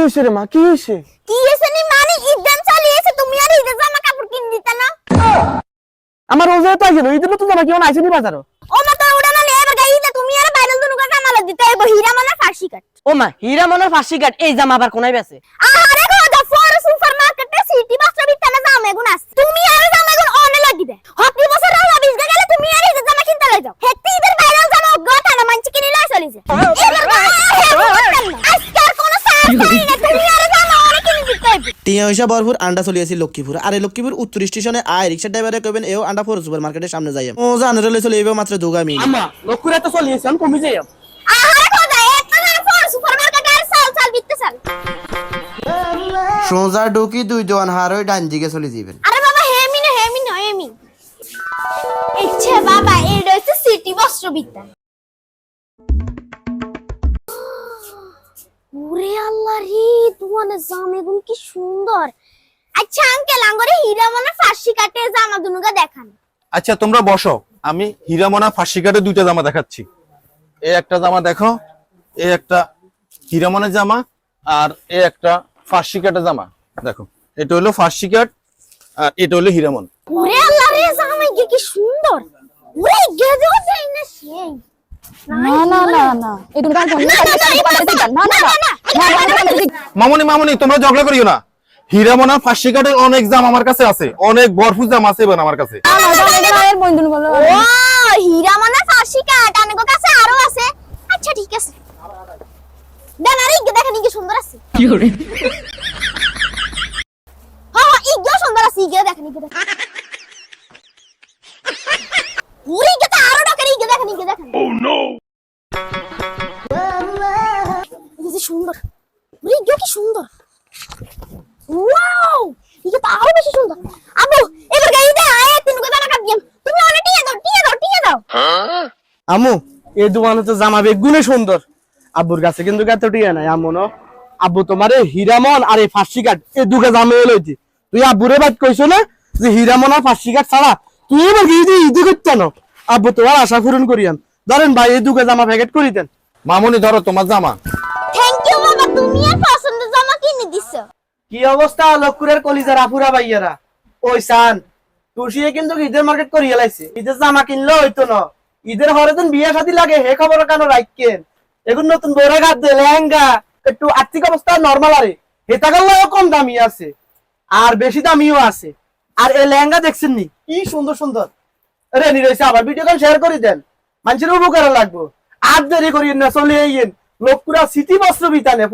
হয়েছে রে মা কি হয়েছে কি এসে নি? মানে ঈদান চালিয়েছে তুমি আর ঈদের জামা কাপড় কিনে দিতে না? আমার রোজা তো আইছিল ঈদের নতুন জামা কেমন আইছে নি বাজারও ও মা তো উড়া না এবার গাই ঈদে তুমি আর বাইরেল দুনু কাটা মালা দিতে এবার হীরা মানে ফাঁসি কাট। ও মা হীরা মনে ফাঁসি কাট এই জামা আবার কোনায় বেছে আরে গো দা ফর সুপার মার্কেটে সিটি বাসটা বিতানে জামা এগুন আছে তুমি আর জামা এগুন অনে লাগিবে হকি বছর রাও বিশ গেলে তুমি আর ঈদের জামা কিনতে লই যাও। হেত্তি ঈদের বাইরেল জামা গতা না মানছি কিনে লই চলি এবার আজকাল কোন সাহস নাই না তুমি আর জামা অনে কিনে দিতে হইবে টিয়া ভরপুর আন্ডা চলে আসি লক্ষ্মীপুর। আর এই লক্ষ্মীপুর উত্তর স্টেশনে আয় রিক্সা ড্রাইভারে কবেন এও আন্ডা ফোর সুপার মার্কেটের সামনে যাই ও জানে রেলে চলে এবে মাত্র দুগা মিনিট। আম্মা লক্ষ্যরে তো চলিয়েছে আমি কমে যাই আহারে খোদা একটা না ফর সুপার মার্কেটে আর সাল সাল বিতে সাল সোজা ঢুকি দুই দোয়ান হার ওই ডান দিকে চলে যাবেন আরে বাবা হেমি না হেমি না হেমি ইচ্ছে বাবা এটা হচ্ছে সিটি বস্ত্রবিদ্যা। ওরে আল্লাহ রে তোমার জামা গুন কি সুন্দর। আচ্ছা আঙ্কেল আঙ্গরে হীরা মানে ফাঁসি কাটে জামা দুনুগা দেখান। আচ্ছা তোমরা বসো। আমি হীরামনা ফাঁসি কাটে দুইটা জামা দেখাচ্ছি। এই একটা জামা দেখো এই একটা হীরামনের জামা আর এই একটা ফাঁসি কাটা জামা। দেখো এটা হলো ফাঁসি কাট আর এটা হলো হীরামন ওরে আল্লাহ রে জামা কি কি সুন্দর। ওরে গেজো যাই না সেই। মামনি মামনি তোমরা ঝগড়া করিও না হীরামনা ফাঁসি কাটের অনেক জাম আমার কাছে আছে অনেক বরফু জাম আছে এবার আমার কাছে এর বন্ধু বলো ও মানে ফাঁসি কাছে আরও আছে আচ্ছা ঠিক আছে দেন আরে ইগে দেখেন ইগে সুন্দর আছে কি করে হ্যাঁ হ্যাঁ ইগে সুন্দর আছে ইগে দেখেন ইগে দেখেন সুন্দর। ইগে কি সুন্দর। ওয়াও ইগে তো আরও বেশি সুন্দর। আবু এবার গাই দে আয় তিন গো জামা কাট দিম তুমি অনেক টিয়া দাও টিয়া দাও টিয়া দাও। আম্মু এই দোকানে তো জামা বেগুনে সুন্দর। আব্বুর কাছে কিন্তু এত টিয়া নাই আম্মু ন। আব্বু তোমার হীরামন আর এই ফাঁসি কাট এই দুকে জামে লইতি তুই আব্বুরে বাদ কইছো না যে হীরামন আর ফাঁসি কাট ছাড়া তুই এবার গিয়ে দিয়ে ইদি করতে না? আব্বু তোমার আশা পূরণ করিয়ান ধরেন ভাই এই দুকে জামা প্যাকেট করি দেন মামনি ধরো তোমার জামা। আর কম দামি আছে। বেশি দামিও আছে। আর এই লেহেঙ্গা দেখছেন নি? কি সুন্দর সুন্দর। রেনি রয়েছে আবার ভিডিও কল শেয়ার করে দেন। মানুষের উপকার লাগবো। আর দেরি করিয়েন না, চলে লোকপুরা সিটি বস্ত্র বিতানে